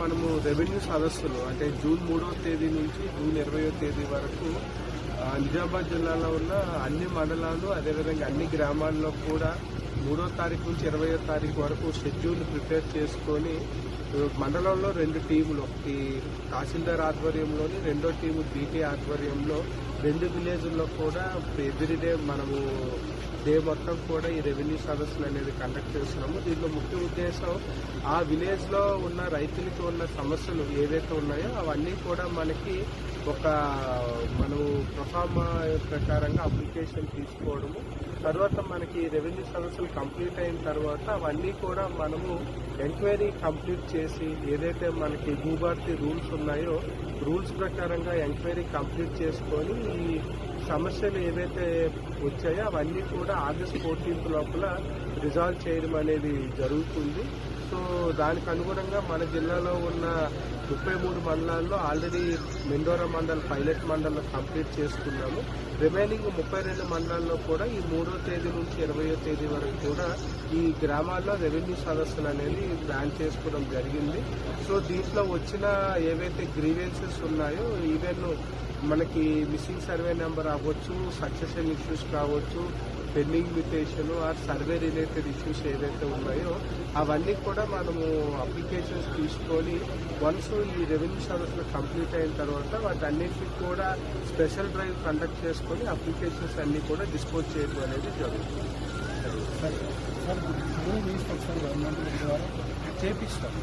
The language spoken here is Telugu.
మనము రెవెన్యూ సదస్సులు అంటే జూన్ మూడవ తేదీ నుంచి జూన్ ఇరవయో తేదీ వరకు నిజామాబాద్ జిల్లాలో ఉన్న అన్ని మండలాలు అదేవిధంగా అన్ని గ్రామాల్లో కూడా మూడో తారీఖు నుంచి ఇరవయో తారీఖు వరకు షెడ్యూల్ ప్రిపేర్ చేసుకొని మండలంలో రెండు టీములు ఒకటి తహసీల్దార్ ఆధ్వర్యంలోని రెండో టీము బీటీ ఆధ్వర్యంలో రెండు విలేజ్ల్లో కూడా ఎవ్రీడే మనము డే మొత్తం కూడా ఈ రెవెన్యూ సదస్సులు అనేది కండక్ట్ చేస్తున్నాము. దీంట్లో ముఖ్య ఉద్దేశం ఆ విలేజ్లో ఉన్న రైతులకి ఉన్న సమస్యలు ఏవైతే ఉన్నాయో అవన్నీ కూడా మనకి ఒక మనం ప్రొఫార్మా ప్రకారంగా అప్లికేషన్ తీసుకోవడము. తర్వాత మనకి రెవెన్యూ సదస్సులు కంప్లీట్ అయిన తర్వాత అవన్నీ కూడా మనము ఎంక్వైరీ కంప్లీట్ చేసి ఏదైతే మనకి భూభారతి రూల్స్ ఉన్నాయో రూల్స్ ప్రకారంగా ఎంక్వైరీ కంప్లీట్ చేసుకొని ఈ సమస్యలు ఏవైతే వచ్చాయో అవన్నీ కూడా ఆగస్ట్ ఫోర్టీన్త్ లోపల రిజాల్వ్ చేయడం అనేది జరుగుతుంది. సో దానికి అనుగుణంగా మన జిల్లాలో ఉన్న ముప్పై మూడు మండలాల్లో ఆల్రెడీ మెండోరా మండల్ పైలట్ మండలం కంప్లీట్ చేసుకున్నాము. రిమైనింగ్ ముప్పై రెండు మండలాల్లో కూడా ఈ మూడో తేదీ నుంచి ఇరవయో తేదీ వరకు కూడా ఈ గ్రామాల్లో రెవెన్యూ సదస్సులు అనేది ప్లాన్ చేసుకోవడం జరిగింది. సో దీంట్లో వచ్చిన ఏవైతే గ్రీవెన్సెస్ ఉన్నాయో ఈవెన్ మనకి మిస్సింగ్ సర్వే నెంబర్ అవ్వచ్చు సక్సెషన్ ఇష్యూస్ కావచ్చు pending mutation or survey related issues ఏదైతే ఉన్నాయో అవన్నీ కూడా మనము అప్లికేషన్స్ తీసుకొని వన్స్ ఈ రెవెన్యూ సర్వీసులు కంప్లీట్ అయిన తర్వాత వాటన్నిటిని కూడా స్పెషల్ డ్రైవ్ కండక్ట్ చేసుకొని అప్లికేషన్స్ అన్ని కూడా డిస్పోజ్ చేయడం అనేది జరుగుతుంది. సార్. సార్ గవర్నమెంట్ ద్వారా చేపిస్తాం